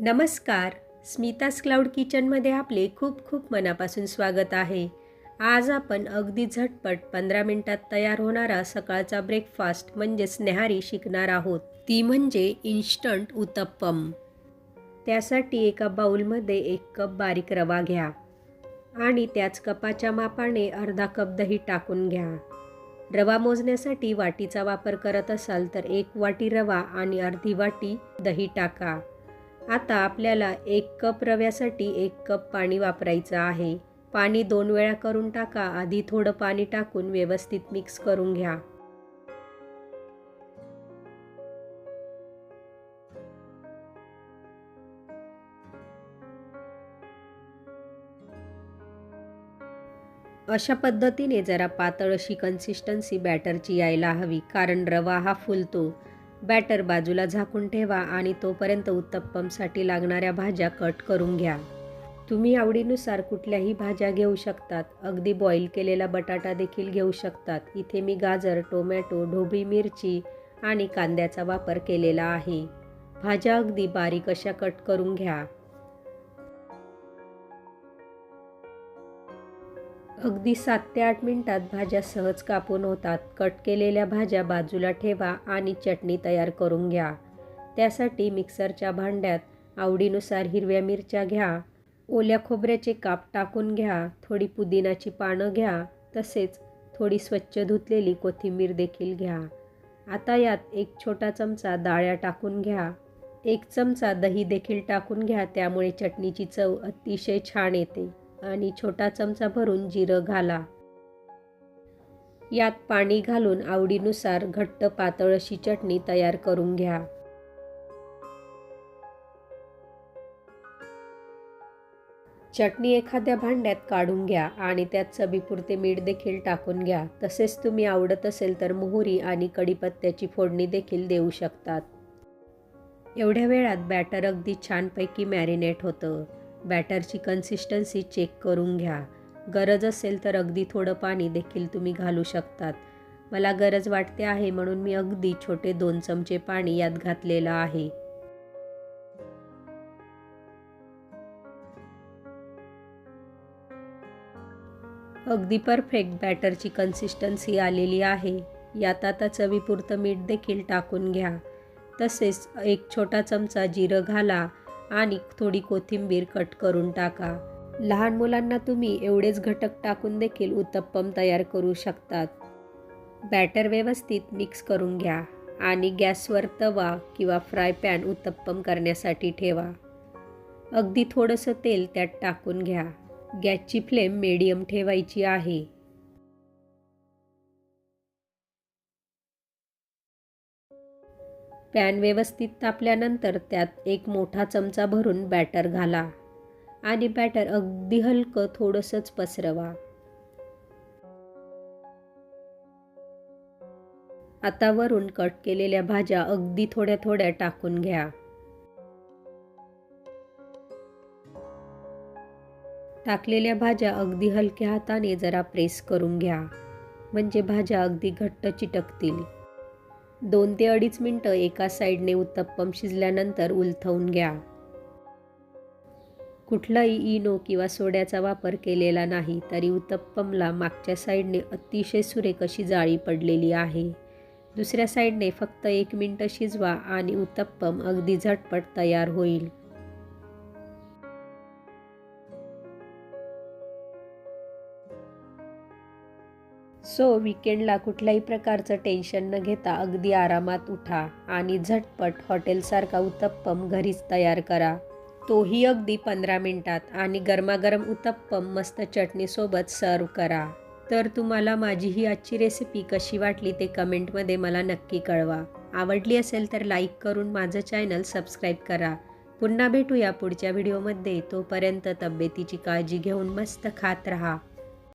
नमस्कार. स्मितास क्लाउड किचनमध्ये आपले खूप खूप मनापासून स्वागत आहे. आज आपण अगदी झटपट पंधरा मिनिटात तयार होणारा सकाळचा ब्रेकफास्ट म्हणजे स्नेहारी शिकणार आहोत. ती म्हणजे इन्स्टंट उत्तप्पम. त्यासाठी एका बाउलमध्ये एक कप बारीक रवा घ्या आणि त्याच कपाच्या मापाने अर्धा कप दही टाकून घ्या. रवा मोजण्यासाठी वाटीचा वापर करत असाल तर एक वाटी रवा आणि अर्धी वाटी दही टाका. आता आपल्याला एक कप रव्यासाठी एक कप पाणी वापरायचं आहे. पाणी दोन वेळा करून टाका. आधी थोडं पाणी टाकून व्यवस्थित मिक्स करून घ्या. अशा पद्धतीने जरा पातळ अशी कन्सिस्टन्सी बॅटरची यायला हवी कारण रवा हा फुलतो. बॅटर बाजूला झाकून ठेवा आणि तोपर्यंत उत्तप्पमसाठी लागणाऱ्या भाज्या कट करून घ्या. तुम्ही आवडीनुसार कुठल्याही भाज्या घेऊ शकतात. अगदी बॉईल केलेला बटाटा देखील घेऊ शकतात. इथे मी गाजर टोमॅटो ढोबळी मिरची आणि कांद्याचा वापर केलेला आहे. भाज्या अगदी बारीक अशा कट करून घ्या. अगदी सात ते आठ मिनटात भाज्या सहज कापून होतात कट केलेल्या भाज्या बाजूला ठेवा आणि चटणी तयार करून घ्या. त्यासाठी मिक्सरच्या भांड्यात आवडीनुसार हिरव्या मिरच्या घ्या. ओल्या खोबऱ्याचे काप टाकून घ्या. थोडी पुदिनाची पानं घ्या. तसेच थोडी स्वच्छ धुतलेली कोथिंबीर देखील घ्या. आता यात एक छोटा चमचा डाळ्या टाकून घ्या. एक चमचा दही देखील टाकून घ्या. त्यामुळे चटणीची चव अतिशय छान येते. आणि छोटा चमचा भरून जिरं घाला. यात पाणी घालून आवडीनुसार घट्ट पातळ अशी चटणी तयार करून घ्या. चटणी एखाद्या भांड्यात काढून घ्या आणि त्यात चवीपुरते मीठ देखील टाकून घ्या. तसेच तुम्ही आवडत असेल तर मोहरी आणि कढीपत्त्याची फोडणी देखील देऊ शकतात. एवढ्या वेळात बॅटर अगदी छानपैकी मॅरिनेट होतं. बॅटरची कन्सिस्टन्सी चेक करून घ्या. गरज असेल तर अगदी थोडं पाणी देखील तुम्ही घालू शकतात. मला गरज वाटते आहे म्हणून मी अगदी छोटे दोन चमचे पाणी यात घातलेलं आहे. अगदी परफेक्ट बॅटरची कन्सिस्टन्सी आलेली आहे. यात आता चवीपुरतं मीठ देखील टाकून घ्या. तसेच एक छोटा चमचा जिरं घाला. आणि थोडी कोथिंबीर कट करून टाका. लहान मुलांना तुम्ही एवढेच घटक टाकून देखील उत्तप्पम तयार करू शकतात. बॅटर व्यवस्थित मिक्स करून घ्या आणि गॅसवर तवा किंवा फ्राय पॅन उत्तप्पम करण्यासाठी ठेवा. अगदी थोडंसं तेल त्यात टाकून घ्या. गॅसची फ्लेम मीडियम ठेवायची आहे. पॅन व्यवस्थित तापल्यानंतर त्यात एक मोठा चमचा भरून बॅटर घाला आणि बॅटर अगदी हलकं थोडंसंच पसरवा. आता वरून कट केलेल्या भाज्या अगदी थोड्या थोड्या टाकून घ्या. टाकलेल्या भाज्या अगदी हलक्या हाताने जरा प्रेस करून घ्या. म्हणजे भाज्या अगदी घट्ट चिटकतील. दोन ते अडीच मिनटं एका साईडने उत्तप्पम शिजल्यानंतर उलथवून घ्या. कुठलाही इनो किंवा सोड्याचा वापर केलेला नाही तरी उत्तप्पमला मागच्या साईडने अतिशय सुरेख अशी जाळी पडलेली आहे. दुसऱ्या साईडने फक्त एक मिनटं शिजवा आणि उत्तप्पम अगदी झटपट तयार होईल. सो विकेंडला कुठल्याही प्रकारचं टेन्शन न घेता अगदी आरामात उठा आणि झटपट हॉटेलसारखा उत्तप्पम घरीच तयार करा. तोही अगदी पंधरा मिनटात आणि गरमागरम उत्तप्पम मस्त चटणीसोबत सर्व करा. तर तुम्हाला माझी ही आजची रेसिपी कशी वाटली ते कमेंटमध्ये मला नक्की कळवा. आवडली असेल तर लाईक करून माझं चॅनल सबस्क्राईब करा. पुन्हा भेटूया पुढच्या व्हिडिओमध्ये तोपर्यंत तब्येतीची काळजी घेऊन मस्त खात राहा.